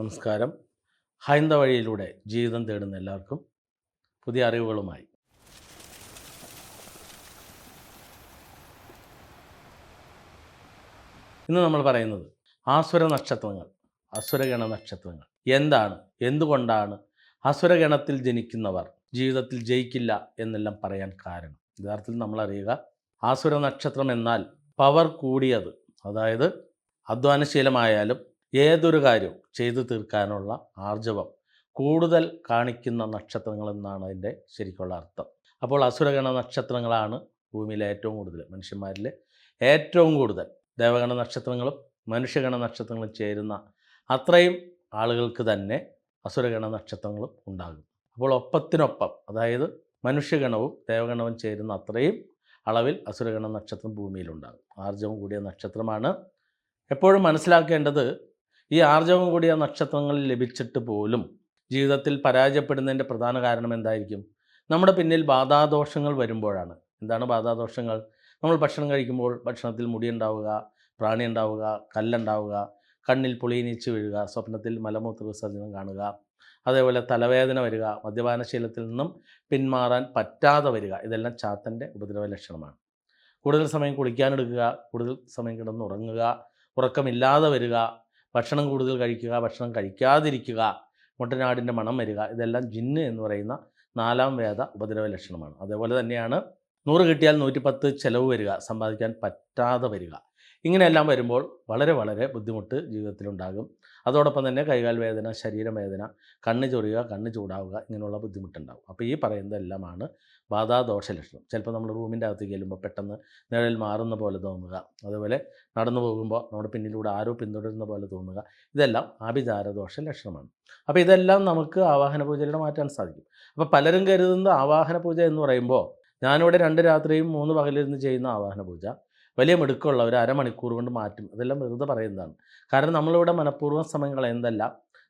നമസ്കാരം. ഹൈന്ദ വഴിയിലൂടെ ജീവിതം തേടുന്ന എല്ലാവർക്കും പുതിയ അറിവുകളുമായി. ഇന്ന് നമ്മൾ പറയുന്നത് ആസുര നക്ഷത്രങ്ങൾ അസുരഗണ നക്ഷത്രങ്ങൾ എന്താണ്? എന്തുകൊണ്ടാണ് അസുരഗണത്തിൽ ജനിക്കുന്നവർ ജീവിതത്തിൽ ജയിക്കില്ല എന്നെല്ലാം പറയാൻ കാരണം? യഥാർത്ഥത്തിൽ നമ്മൾ അറിയുക ആസുര നക്ഷത്രം എന്നാൽ പവർ കൂടിയത് അതായത് അധ്വാനശീലമായാലും ഏതൊരു കാര്യവും ചെയ്തു തീർക്കാനുള്ള ആർജവം കൂടുതൽ കാണിക്കുന്ന നക്ഷത്രങ്ങൾ എന്നാണ് അതിന്റെ ശരിക്കുള്ള അർത്ഥം. അപ്പോൾ അസുരഗണ നക്ഷത്രങ്ങളാണ് ഭൂമിയിലെ ഏറ്റവും കൂടുതൽ മനുഷ്യന്മാരിൽ ഏറ്റവും കൂടുതൽ. ദേവഗണ നക്ഷത്രങ്ങളും മനുഷ്യഗണ നക്ഷത്രങ്ങളും ചേരുന്ന അത്രയും ആളുകൾക്ക് തന്നെ അസുരഗണ നക്ഷത്രങ്ങളും ഉണ്ടാകും. അപ്പോൾ ഒപ്പത്തിനൊപ്പം അതായത് മനുഷ്യഗണവും ദേവഗണവും ചേരുന്ന അത്രയും അളവിൽ അസുരഗണ നക്ഷത്രം ഭൂമിയിലുണ്ടാകും ആർജവം കൂടിയ നക്ഷത്രമാണ്. എപ്പോഴും മനസ്സിലാക്കേണ്ടത് ഈ ആർജവം കൂടിയ നക്ഷത്രങ്ങളിൽ ലഭിച്ചിട്ട് പോലും ജീവിതത്തിൽ പരാജയപ്പെടുന്നതിന്റെ പ്രധാന കാരണം എന്തായിരിക്കും? നമ്മുടെ പിന്നിൽ ബാധാദോഷങ്ങൾ വരുമ്പോഴാണ്. എന്താണ് ബാധാദോഷങ്ങൾ? നമ്മൾ ഭക്ഷണം കഴിക്കുമ്പോൾ ഭക്ഷണത്തിൽ മുടി ഉണ്ടാവുക പ്രാണി ഉണ്ടാവുക കല്ലുണ്ടാവുക കണ്ണിൽ പുളിയിനീച്ച് വീഴുക സ്വപ്നത്തിൽ മലമൂത്ര വിസർജനം കാണുക അതേപോലെ തലവേദന വരിക മദ്യപാനശീലത്തിൽ നിന്നും പിന്മാറാൻ പറ്റാതെ വരിക ഇതെല്ലാം ചാത്തന്റെ ഉപദ്രവ ലക്ഷണമാണ്. കൂടുതൽ സമയം കുളിക്കാനെടുക്കുക കൂടുതൽ സമയം കിടന്ന് ഉറങ്ങുക ഉറക്കമില്ലാതെ വരിക ഭക്ഷണം കൂടുതൽ കഴിക്കുക ഭക്ഷണം കഴിക്കാതിരിക്കുക മുട്ടനാടിന്റെ മണം വരിക ഇതെല്ലാം ജിന്ന് എന്ന് പറയുന്ന നാലാം വേദ ഉപദ്രവ ലക്ഷണമാണ്. അതേപോലെ തന്നെയാണ് നൂറ് കിട്ടിയാൽ നൂറ്റിപ്പത്ത് ചിലവ് വരിക സമ്പാദിക്കാൻ പറ്റാതെ വരിക. ഇങ്ങനെയെല്ലാം വരുമ്പോൾ വളരെ വളരെ ബുദ്ധിമുട്ട് ജീവിതത്തിലുണ്ടാകും. അതോടൊപ്പം തന്നെ കൈകാൽ വേദന ശരീരവേദന കണ്ണ് ചൊറിയുക കണ്ണ് ചൂടാവുക ഇങ്ങനെയുള്ള ബുദ്ധിമുട്ടുണ്ടാകും. അപ്പോൾ ഈ പറയുന്നതെല്ലാമാണ് ബാധാദോഷ ലക്ഷണം ചിലപ്പോൾ നമ്മൾ റൂമിന്റെ അകത്ത് ചെല്ലുമ്പോൾ പെട്ടെന്ന് നിഴൽ മാറുന്ന പോലെ തോന്നുക. അതുപോലെ നടന്നു പോകുമ്പോൾ നമ്മുടെ പിന്നിലൂടെ ആരോ പിന്തുടരുന്ന പോലെ തോന്നുക. ഇതെല്ലാം ആഭിചാരദോഷ ലക്ഷണമാണ് അപ്പോൾ ഇതെല്ലാം നമുക്ക് ആവാഹന പൂജയിലൂടെ മാറ്റാൻ സാധിക്കും. അപ്പോൾ പലരും കരുതുന്ന ആവാഹന പൂജ എന്ന് പറയുമ്പോൾ ഞാനിവിടെ രണ്ട് രാത്രിയും മൂന്ന് പകലിരുന്ന് ചെയ്യുന്ന ആവാഹന പൂജ. വലിയ മിടുക്കമുള്ള ഒരു അരമണിക്കൂർ കൊണ്ട് മാറ്റും. അതെല്ലാം വെറുതെ പറയുന്നതാണ്. കാരണം നമ്മളിവിടെ മനഃപൂർവം സമയം കളയുന്നതല്ല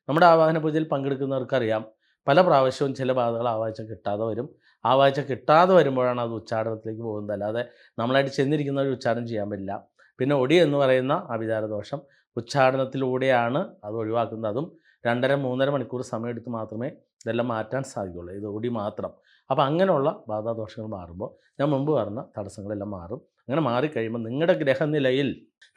നമ്മുടെ ആവാഹന പൂജയിൽ പങ്കെടുക്കുന്നവർക്കറിയാം. പല പ്രാവശ്യവും ചില ബാധകൾ ആവാഴ്ച കിട്ടാതെ വരും. ആവാഴ്ച കിട്ടാതെ വരുമ്പോഴാണ് അത് ഉച്ചാരണത്തിലേക്ക് പോകുന്നത്. അല്ലാതെ നമ്മളായിട്ട് ചെന്നിരിക്കുന്ന ഒരു ഉച്ചാരണം ചെയ്യാൻ പറ്റില്ല. പിന്നെ ഒടി എന്ന് പറയുന്ന അഭിചാരദോഷം ഉച്ചാരണത്തിലൂടെയാണ് അത് ഒഴിവാക്കുന്നത്. അതും രണ്ടര മൂന്നര മണിക്കൂർ സമയമെടുത്ത് മാത്രമേ ഇതെല്ലാം മാറ്റാൻ സാധിക്കുള്ളൂ ഇത് ഒടി മാത്രം. അപ്പോൾ അങ്ങനെയുള്ള ബാധാദോഷങ്ങൾ മാറുമ്പോൾ ഞാൻ മുമ്പ് പറഞ്ഞ തടസ്സങ്ങളെല്ലാം മാറും. അങ്ങനെ മാറിക്കഴിയുമ്പോൾ നിങ്ങളുടെ ഗ്രഹനിലയിൽ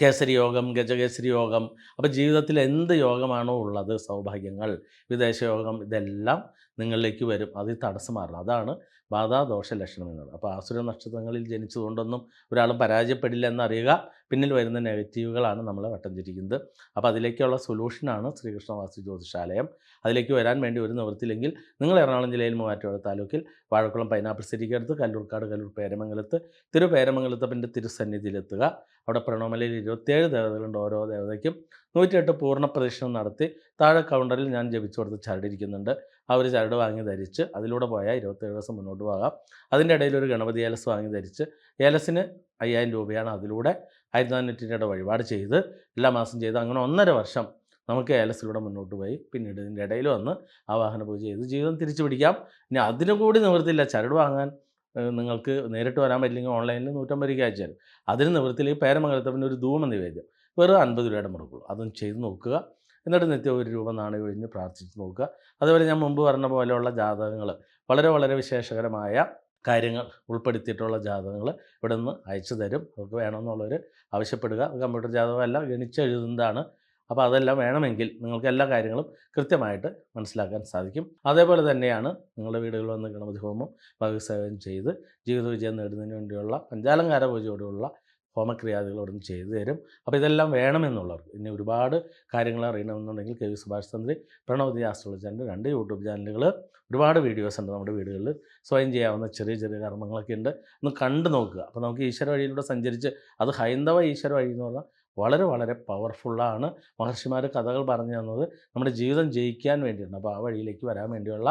കേസരി യോഗം ഗജകേസരി യോഗം അപ്പോൾ ജീവിതത്തിൽ എന്ത് യോഗമാണോ ഉള്ളത് സൗഭാഗ്യങ്ങൾ വിദേശ യോഗം ഇതെല്ലാം നിങ്ങളിലേക്ക് വരും. അത് തടസ്സം മാറണം. അതാണ് ബാധാദോഷ ലക്ഷണം എന്നുള്ളത്. അപ്പോൾ ആസുര നക്ഷത്രങ്ങളിൽ ജനിച്ചതുകൊണ്ടൊന്നും ഒരാളും പരാജയപ്പെടില്ല എന്നറിയുക പിന്നിൽ വരുന്ന നെഗറ്റീവുകളാണ് നമ്മൾ വട്ടം തിരിക്കുന്നത്. അപ്പോൾ അതിലേക്കുള്ള സൊല്യൂഷനാണ് ശ്രീകൃഷ്ണവാസി ജ്യോതിഷാലയം അതിലേക്ക് വരാൻ വേണ്ടി ഒരു നിവൃത്തിയില്ലെങ്കിൽ നിങ്ങൾ എറണാകുളം ജില്ലയിൽ മൂവാറ്റുപുഴ താലൂക്കിൽ വാഴക്കുളം പൈനാപ്പിൾ സിറ്റിക്കടുത്ത് കല്ലൂർക്കാട് കല്ലൂർ പേരമംഗലത്ത് തിരു പേരമംഗലത്തപ്പന്റെ തിരുസന്നിധിയിലെത്തുക. അവിടെ പ്രണോമലയിൽ ഇരുപത്തിയേഴ് ദേവതകളുണ്ട് ഓരോ ദേവതയ്ക്കും. നൂറ്റിയെട്ട് പൂർണ പ്രദക്ഷിണം നടത്തി താഴെ കൗണ്ടറിൽ ഞാൻ ജപിച്ചു കൊടുത്ത് ചരടിരിക്കുന്നുണ്ട്. ആ ഒരു ചരട് വാങ്ങി ധരിച്ച് അതിലൂടെ പോയാൽ ഇരുപത്തേഴ് ദിവസം മുന്നോട്ട് പോകാം. അതിന്റെ ഇടയിൽ ഒരു ഗണപതി ഏലസ് വാങ്ങി ധരിച്ച്. ഏലസിന് അയ്യായിരം രൂപയാണ് അതിലൂടെ ആയിരത്തി നാനൂറ്റി വഴിപാട് ചെയ്ത് എല്ലാ മാസം ചെയ്ത് അങ്ങനെ ഒന്നര വർഷം നമുക്ക് ഏലസിലൂടെ മുന്നോട്ട് പോയി. പിന്നീട് ഇതിന്റെ ഇടയിൽ വന്ന് ആ വാഹന പൂജ ചെയ്ത് ജീവിതം തിരിച്ചു പിടിക്കാം. ഇനി അതിനു കൂടി നിവൃത്തിയില്ല. ചരട് വാങ്ങാൻ നിങ്ങൾക്ക് നേരിട്ട് വരാൻ പറ്റില്ലെങ്കിൽ ഓൺലൈനിൽ നൂറ്റമ്പത് രൂപ അയച്ചാൽ അതിന് നിവൃത്തിയിൽ പേരമംഗലത്തെ പിന്നെ ഒരു ധൂമ നിവേദ്യം വെറും അൻപത് രൂപയുടെ മുടക്കുള്ളൂ അതും ചെയ്ത് നോക്കുക. എന്നിട്ട് നിത്യം ഒരു രൂപ നാണയം ഒഴിഞ്ഞ് പ്രാർത്ഥിച്ച് നോക്കുക. അതുപോലെ ഞാൻ മുമ്പ് പറഞ്ഞ പോലെയുള്ള ജാതകങ്ങൾ വളരെ വളരെ വിശേഷകരമായ കാര്യങ്ങൾ ഉൾപ്പെടുത്തിയിട്ടുള്ള ജാതകങ്ങൾ ഇവിടെ നിന്ന് അയച്ചു തരും. അവർക്ക് വേണമെന്നുള്ളവർ ആവശ്യപ്പെടുക. കമ്പ്യൂട്ടർ ജാതകമല്ല ഗണിച്ചെഴുതുന്നതാണ്. അപ്പോൾ അതെല്ലാം വേണമെങ്കിൽ നിങ്ങൾക്ക് എല്ലാ കാര്യങ്ങളും കൃത്യമായിട്ട് മനസ്സിലാക്കാൻ സാധിക്കും. അതേപോലെ തന്നെയാണ് നിങ്ങളുടെ വീടുകളിൽ വന്ന് ഗണപതി ഹോമം ഭഗവത്സേവനം ചെയ്ത് ജീവിത വിജയം നേടുന്നതിന് വേണ്ടിയുള്ള പഞ്ചാലങ്കാര പൂജയോടുള്ള ഹോമക്രിയാദികൾ അവിടെ ചെയ്തു തരും. അപ്പോൾ ഇതെല്ലാം വേണമെന്നുള്ളവർക്ക് ഇനി ഒരുപാട് കാര്യങ്ങൾ അറിയണമെന്നുണ്ടെങ്കിൽ K V Subhash Chandri Pranavathi astrology രണ്ട് യൂട്യൂബ് ചാനലുകൾ ഒരുപാട് വീഡിയോസ് ഉണ്ട് നമ്മുടെ വീടുകളിൽ. സ്വയം ചെയ്യാവുന്ന ചെറിയ ചെറിയ കർമ്മങ്ങളൊക്കെ ഉണ്ട്. ഒന്ന് കണ്ടു നോക്കുക. അപ്പോൾ നമുക്ക് ഈശ്വര വഴിയിലൂടെ സഞ്ചരിച്ച് അത് ഹൈന്ദവ ഈശ്വര വഴി എന്ന് പറഞ്ഞാൽ വളരെ വളരെ പവർഫുള്ളാണ് മഹർഷിമാർ കഥകൾ പറഞ്ഞു തന്നത് നമ്മുടെ ജീവിതം ജയിക്കാൻ വേണ്ടിയാണ്. അപ്പോൾ ആ വഴിയിലേക്ക് വരാൻ വേണ്ടിയുള്ള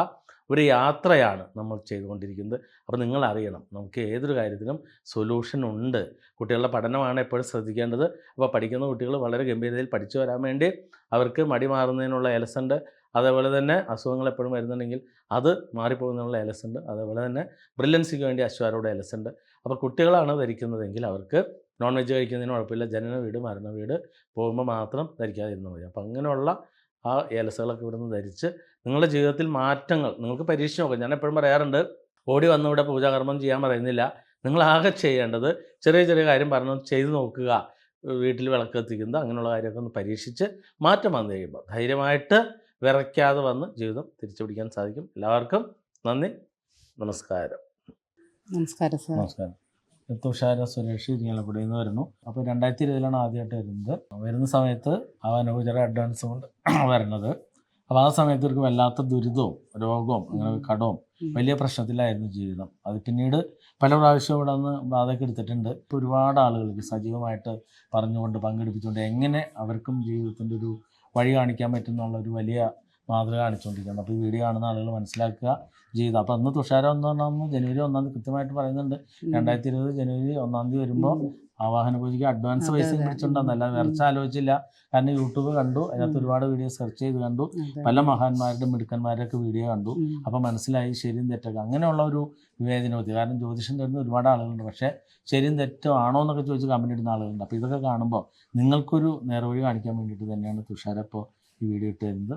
ഒരു യാത്രയാണ് നമ്മൾ ചെയ്തുകൊണ്ടിരിക്കുന്നത്. അപ്പോൾ നിങ്ങൾ അറിയണം നമുക്ക് ഏതൊരു കാര്യത്തിനും സൊല്യൂഷൻ ഉണ്ട്. കുട്ടികളുടെ പഠനമാണ് എപ്പോഴും ശ്രദ്ധിക്കേണ്ടത്. അപ്പോൾ പഠിക്കുന്ന കുട്ടികൾ വളരെ ഗംഭീരതയിൽ പഠിച്ചു വരാൻ വേണ്ടി അവർക്ക് മടി മാറുന്നതിനുള്ള എലസുണ്ട് അതേപോലെ തന്നെ അസുഖങ്ങൾ എപ്പോഴും വരുന്നുണ്ടെങ്കിൽ അത് മാറിപ്പോകുന്നതിനുള്ള എലസുണ്ട് അതേപോലെ തന്നെ ബ്രില്യൻസിക്ക് വേണ്ടി അശ്വാരോടെ എലസുണ്ട്. അപ്പോൾ കുട്ടികളാണ് ധരിക്കുന്നതെങ്കിൽ അവർക്ക് നോൺ വെജ് കഴിക്കുന്നതിന് കുഴപ്പമില്ല. ജനന വീട് മരണ വീട് പോകുമ്പോൾ മാത്രം ധരിക്കാതിരുന്നാൽ മതി. അപ്പോൾ അങ്ങനെയുള്ള ആ ഏലസുകളൊക്കെ ഇവിടുന്ന് ധരിച്ച് നിങ്ങളുടെ ജീവിതത്തിൽ മാറ്റങ്ങൾ നിങ്ങൾക്ക് പരീക്ഷ നോക്കാം. ഞാൻ എപ്പോഴും പറയാറുണ്ട് ഓടി വന്ന് ഇവിടെ പൂജാകർമ്മം ചെയ്യാൻ പറയുന്നില്ല. നിങ്ങൾ ആകെ ചെയ്യേണ്ടത് ചെറിയ ചെറിയ കാര്യം പറഞ്ഞു ചെയ്തു നോക്കുക വീട്ടിൽ വിളക്ക് എത്തിക്കുന്നത് അങ്ങനെയുള്ള കാര്യമൊക്കെ ഒന്ന് പരീക്ഷിച്ച് മാറ്റം വന്നു കഴിയുമ്പോൾ ധൈര്യമായിട്ട് വിറയ്ക്കാതെ വന്ന് ജീവിതം തിരിച്ചു പിടിക്കാൻ സാധിക്കും. എല്ലാവർക്കും നന്ദി. നമസ്കാരം. നമസ്കാരം സാർ. നമസ്കാരം. തുഷാര സുരേഷ് ഇരിങ്ങാലക്കുടിയിൽ നിന്ന് വരുന്നു. അപ്പോൾ രണ്ടായിരത്തി ഇരുപതിലാണ് ആദ്യമായിട്ട് വരുന്നത്. വരുന്ന സമയത്ത് അവൻ അനുകൂചര അഡ്വാൻസ് കൊണ്ട് വരുന്നത്. അപ്പോൾ ആ സമയത്ത് ഇവർക്ക് വല്ലാത്ത ദുരിതവും രോഗവും അങ്ങനെ കടവും വലിയ പ്രശ്നത്തിലായിരുന്നു ജീവിതം. അത് പിന്നീട് പല പ്രാവശ്യം ഇവിടെ നിന്ന് ബാധയൊക്കെ എടുത്തിട്ടുണ്ട്. ഇപ്പോൾ ഒരുപാട് ആളുകൾക്ക് സജീവമായിട്ട് പറഞ്ഞുകൊണ്ട് പങ്കെടുപ്പിച്ചുകൊണ്ട് എങ്ങനെ അവർക്കും ജീവിതത്തിന്റെ ഒരു വഴി കാണിക്കാൻ പറ്റുന്നുള്ള ഒരു വലിയ മാതൃക കാണിച്ചുകൊണ്ടിരിക്കുന്നത് അപ്പോൾ ഈ വീഡിയോ കാണുന്ന ആളുകൾ മനസ്സിലാക്കുക ചെയ്തു. അപ്പോൾ അന്ന് തുഷാരം ഒന്നാം ജനുവരി ഒന്നാം തീയതി കൃത്യമായിട്ട് പറയുന്നുണ്ട്. രണ്ടായിരത്തി ഇരുപത് ജനുവരി ഒന്നാം തീയതി വരുമ്പോൾ ആവാഹന പൂജയ്ക്ക് അഡ്വാൻസ് പൈസ. പിടിച്ചിട്ടുണ്ടെന്നല്ല വിറച്ച ആലോചിച്ചില്ല. കാരണം യൂട്യൂബ് കണ്ടു. അതിനകത്ത് ഒരുപാട് വീഡിയോ സെർച്ച് ചെയ്ത് കണ്ടു. പല മഹാന്മാരുടെ മിടുക്കന്മാരുടെയൊക്കെ വീഡിയോ കണ്ടു. അപ്പോൾ മനസ്സിലായി ശരിയും തെറ്റൊക്കെ. അങ്ങനെയുള്ള ഒരു വിവേചനബുദ്ധി കാരണം ജ്യോതിഷം തരുന്ന ഒരുപാട് ആളുകളുണ്ട്. പക്ഷേ ശരിയും തെറ്റോ ആണോ എന്നൊക്കെ ചോദിച്ച് കമന്റ് ഇടുന്ന ആളുകളുണ്ട്. അപ്പോൾ ഇതൊക്കെ കാണുമ്പോൾ നിങ്ങൾക്കൊരു നേർവഴി കാണിക്കാൻ വേണ്ടിയിട്ട് തന്നെയാണ് തുഷാരപ്പോൾ ഈ വീഡിയോ ഇട്ട് തരുന്നത്.